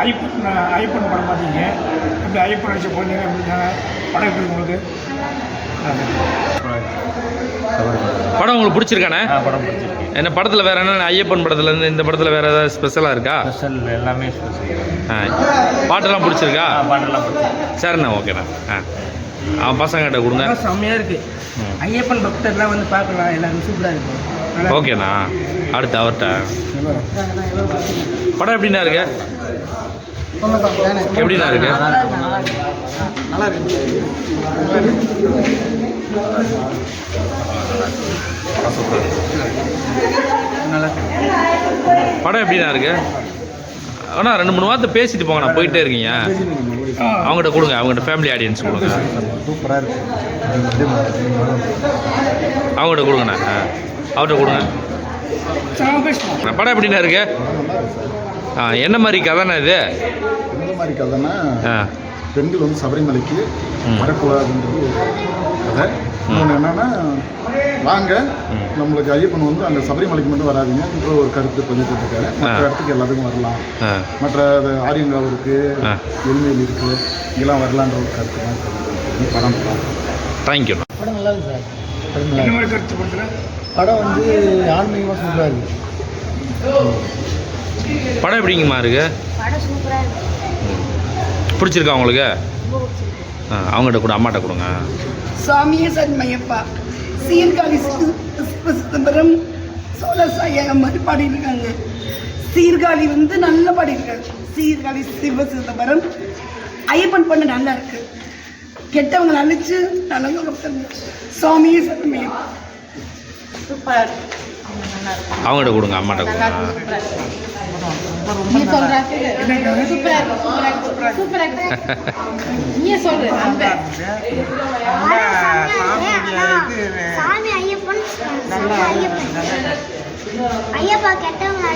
ஐப்பன் படம் பார்த்தீங்க. எப்படி ஐப்பன் அடிச்ச குழந்தைங்க எப்படிங்க படம் எப்படி உங்களுக்கு? படம் உங்களுக்கு பிடிச்சிருக்கானே படம் பிடிச்சிருக்கு. என்ன படத்தில் வேற என்ன ஐயப்பன் படத்துல இருந்து இந்த படத்தில் வேற ஏதாவது ஸ்பெஷலாக இருக்கா? ஸ்பெஷல் எல்லாமே ஸ்பெஷல் ஆ பாட்டெல்லாம் பிடிச்சிருக்கா? பாட்டெல்லாம் பிடிச்சிருக்கு. சரிண்ணா ஓகேண்ணா ஆ அவன் பசங்கிட்ட கொடுங்க. நல்லா செம்மையா இருக்கு. ம். ஐயப்பன் பக்தர்லாம் வந்து பார்க்கலாம். எல்லாரும் சூப்பரா இருக்கு நல்லா ஓகேண்ணா அடுத்து அவர்கிட்ட. படம் எப்படிண்ணா இருக்கு? எப்படிண்ணா இருக்கு? நல்லா இருக்கு படம் எப்படிண்ணா இருக்கு? அண்ணா ரெண்டு மூணு வார்த்தை பேசிட்டு போங்கண்ணா போயிட்டே இருக்கீங்க. அவங்ககிட்ட கொடுங்க அவங்ககிட்ட ஃபேமிலி ஆடியன்ஸ் கொடுங்க. சூப்பராக இருக்கு அவங்ககிட்ட கொடுங்கண்ணா. அவர்கிட்ட கொடுங்க. படம் எப்படிண்ணா இருக்கு? ஆ என்ன மாதிரி கதைண்ணா இது? எந்த மாதிரி கதைன்னா ஆ. பெண்கள் வந்து சபரிமலைக்கு. வரக்கூடாதுன்றது ஒரு கதை. இன்னொன்று என்னன்னா வாங்க. நம்மளுக்கு ஐயப்பன் வந்து அந்த சபரிமலைக்கு மட்டும் வராதீங்கன்ற ஒரு கருத்து பதிவு போட்டிருக்காரு மற்ற இடத்துக்கு எல்லாத்துக்கும் வரலாம். மற்ற அது ஆரியங்காவ் இருக்கு. எல்மேல் இருக்கு இங்கெல்லாம் வரலான்ற ஒரு கருத்து தான் படம். தேங்க்யூண்ணா படம் நல்லா இருக்கு சார். படம் நல்லா இருக்கு. படம் வந்து ஆன்மீகமாக சூப்பராக படம் எப்படிங்கம்மா இருக்கு? பிடிச்சிருக்கா உங்களுக்கு? அவங்ககிட்ட கூட அம்மாட்ட கொடுங்க. சுவாமியே சண்மையப்பா. சீர்காழி சிதம்பரம் சோழசாய மாதிரி பாடியிருக்காங்க. சீர்காழி வந்து நல்லா பாடியிருக்காங்க சீர்காழி சிவ சிதம்பரம் ஐயப்பன் பண்ண நல்லா இருக்கு. கெட்டவங்களை அழிச்சு கொடுத்தாங்க சுவாமியே சண்மையப்பா. நல்லா இருக்கு. அவங்ககிட்ட கொடுங்க அம்மாட்ட நல்லா கொடுங்க நீ சொல்ற. இருக்கு சூப்பராக இருக்கு நீ சொல்ற? சாமி ஐயப்பன். ஐயப்பன். ஐயப்பா கெட்டவங்க